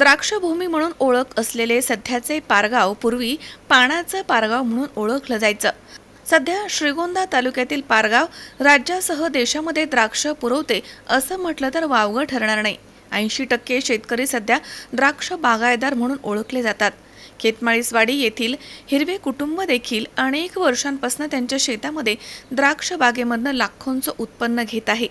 द्राक्षभूमी म्हणून ओळख असलेले सध्याचे पारगाव पूर्वी पाण्याचं पारगाव म्हणून ओळखलं जायचं. सध्या श्रीगोंदा तालुक्यातील पारगाव राज्यासह देशामध्ये द्राक्ष पुरवते असं म्हटलं तर वावगं ठरणार नाही. ऐंशी टक्के शेतकरी सध्या द्राक्ष बागायदार म्हणून ओळखले जातात. खेतमाळीसवाडी येथील हिरवे कुटुंब देखील अनेक वर्षांपासून त्यांच्या शेतामध्ये द्राक्ष बागेमधनं लाखोंचं उत्पन्न घेत आहे.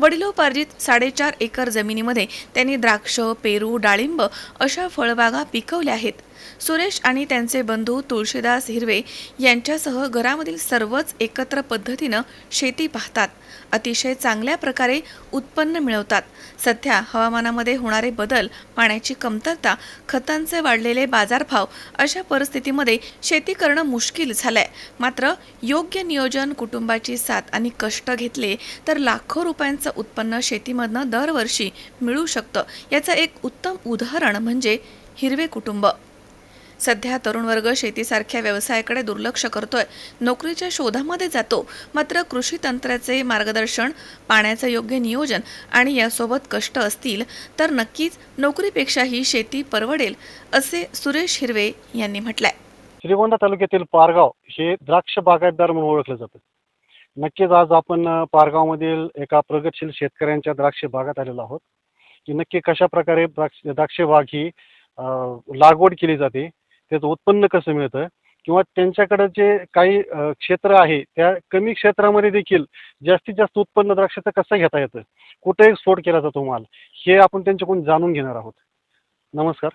वडिलोपार्जित साडेचार एकर जमिनीमध्ये त्यांनी द्राक्ष पेरू डाळिंब अशा फळबागा पिकवल्या आहेत. सुरेश आणि त्यांचे बंधू तुळशीदास हिरवे यांच्यासह घरामधील सर्वच एकत्र पद्धतीनं शेती पाहतात. अतिशय चांगल्या प्रकारे उत्पन्न मिळवतात. सध्या हवामानामध्ये होणारे बदल पाण्याची कमतरता खतांचे वाढलेले बाजारभाव अशा परिस्थितीमध्ये शेती करणं मुश्किल झालंय. मात्र योग्य नियोजन कुटुंबाची साथ आणि कष्ट घेतले तर लाखो रुपयांचं उत्पन्न शेतीमधनं दरवर्षी मिळू शकतं. याचं एक उत्तम उदाहरण म्हणजे हिरवे कुटुंब. सध्या तरुण वर्ग शेतीसारख्या व्यवसायाकडे दुर्लक्ष करतोय. नोकरीच्या शोधामध्ये जातो. मात्र कृषी तंत्राचे मार्गदर्शन पाण्याचं योग्य नियोजन आणि यासोबत कष्ट असतील तर नक्कीच नोकरीपेक्षाही शेती परवडेल असे सुरेश हिरवे यांनी म्हटलंय. श्रीगोंदा तालुक्यातील पारगाव हे द्राक्ष बागायतदार म्हणून ओळखलं जातं. नक्कीच आज आपण पारगावमधील एका प्रगतशील शेतकऱ्यांच्या द्राक्ष बागात आलेलो आहोत. की नक्की कशा प्रकारे द्राक्ष द्राक्ष बाग ही लागवड केली जाते त्याचं उत्पन्न कसं मिळतं? किंवा त्यांच्याकडे जे काही क्षेत्र आहे त्या कमी क्षेत्रामध्ये देखील जास्तीत जास्त उत्पन्न द्राक्षाचं कसं घेता येतं? कुठे एक्सपोर्ट केला जातो माल. हे आपण त्यांच्याकडून जाणून घेणार आहोत. नमस्कार.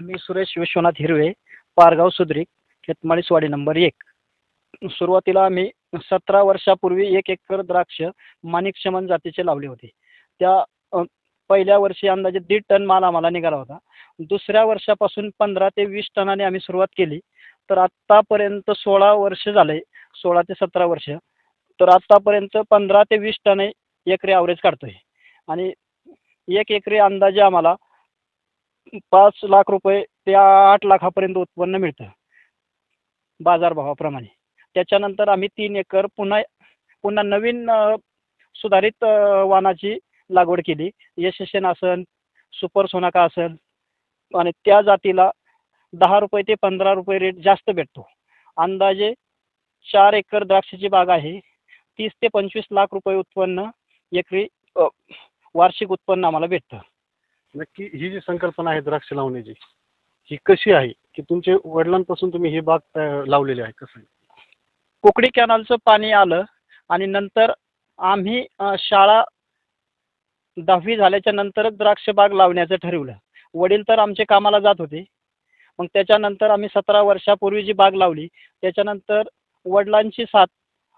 मी सुरेश विश्वनाथ हिरवे पारगाव सुद्रिक खेतमाळीसवाडी नंबर एक. सुरुवातीला आम्ही सतरा वर्षापूर्वी एक एकर द्राक्ष माणिक शमन जातीचे लावले होते. त्या पहिल्या वर्षी अंदाजे दीड टन माल आम्हाला निघाला होता. दुसऱ्या वर्षापासून पंधरा ते वीस टनाने आम्ही सुरुवात केली. तर आत्तापर्यंत सोळा वर्ष झाले सोळा ते सतरा वर्ष. तर आत्तापर्यंत पंधरा ते वीस टन एकरी ॲव्हरेज काढतोय. आणि एक एकरी अंदाजे आम्हाला पाच लाख रुपये ते आठ लाखापर्यंत उत्पन्न मिळतं. बाजारभावाप्रमाणे. त्याच्यानंतर आम्ही तीन एकर पुन्हा पुन्हा नवीन सुधारित वाहनाची वाणाची लागवड केली. यशस्यन असन सुपर सोनाका असेल आणि त्या जातीला दहा रुपये ते पंधरा रुपये रेट जास्त भेटतो. अंदाजे चार एकर द्राक्षाची बाग आहे. तीस ते पंचवीस लाख रुपये उत्पन्न एकरी वार्षिक उत्पन्न आम्हाला भेटतं. नक्की ही जी संकल्पना आहे द्राक्ष लावण्याची ही कशी आहे की तुमच्या वडिलांपासून तुम्ही ही बाग लावलेली आहे कसं? कोकडी कॅनलचं पाणी आलं आणि नंतर आम्ही शाळा दहावी झाल्याच्या नंतरच द्राक्ष बाग लावण्याचं ठरवलं. वडील तर आमचे कामाला जात होते. मग त्याच्यानंतर आम्ही सतरा वर्षापूर्वी जी बाग लावली त्याच्यानंतर वडिलांची साथ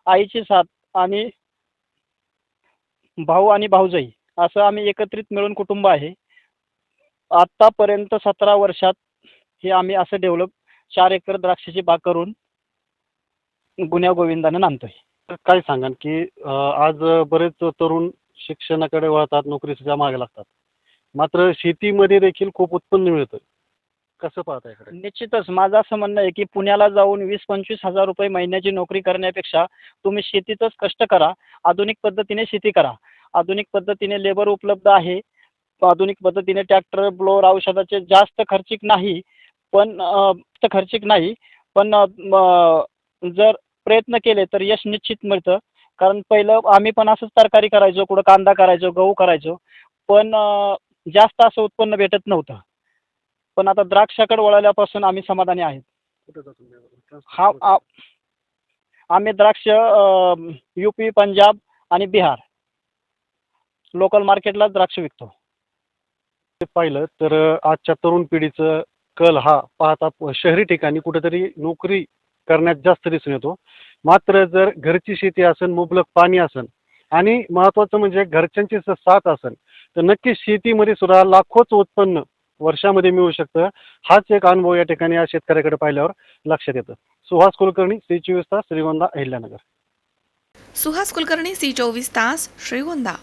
आईची साथ आणि भाऊ आणि भाऊजाई असं आम्ही एकत्रित मिळून कुटुंब आहे. आत्तापर्यंत सतरा वर्षात हे आम्ही असं डेव्हलप चार एकर द्राक्षाची बाग करून गुन्ह्या गोविंदानं नांदतोय. तर काय सांगाल की आज बरेच तरुण शिक्षणाकडे वळतात नोकरीच्या मागे लागतात. मात्र शेतीमध्ये देखील खूप उत्पन्न मिळतं कसं पाहता याकडे निश्चितच. माझं असं म्हणणं आहे की पुण्याला जाऊन वीस पंचवीस हजार रुपये महिन्याची नोकरी करण्यापेक्षा तुम्ही शेतीतच कष्ट करा. आधुनिक पद्धतीने शेती करा. आधुनिक पद्धतीने लेबर उपलब्ध आहे. आधुनिक पद्धतीने ट्रॅक्टर ब्लोअर औषधाचे जास्त खर्चिक नाही पण जास्त खर्चिक नाही पण जर प्रयत्न केले तर यश निश्चित मिळतं. कारण पहिलं आम्ही पण असंच तरकारी करायचो कुठं कांदा करायचो गहू करायचो. पण जास्त असं उत्पन्न भेटत नव्हतं. पण आता द्राक्षाकडे वळाल्यापासून आम्ही समाधानी आहेत. हा आ- आम्ही द्राक्ष यू पी पंजाब आणि बिहार. लोकल मार्केटला द्राक्ष विकतो. ते पाहिलं तर आजच्या तरुण पिढीचं कल हा पाहता शहरी ठिकाणी कुठेतरी नोकरी करण्यात जास्त दिसून येतो. मात्र जर घरची शेती असेल मुबलक पाणी असेल आणि महत्त्वाचं म्हणजे घरच्यांची जर साथ असेल तर नक्कीच शेतीमध्ये सुद्धा लाखोच उत्पन्न वर्षामध्ये मिळू शकतं. हाच एक अनुभव या ठिकाणी या शेतकऱ्याकडे पाहिल्यावर लक्षात येतं. सुहास कुलकर्णी श्री चोवीस तास श्रीगोंदा अहिल्यानगर. सुहास कुलकर्णी सी चोवीस तास श्रीगोंदा.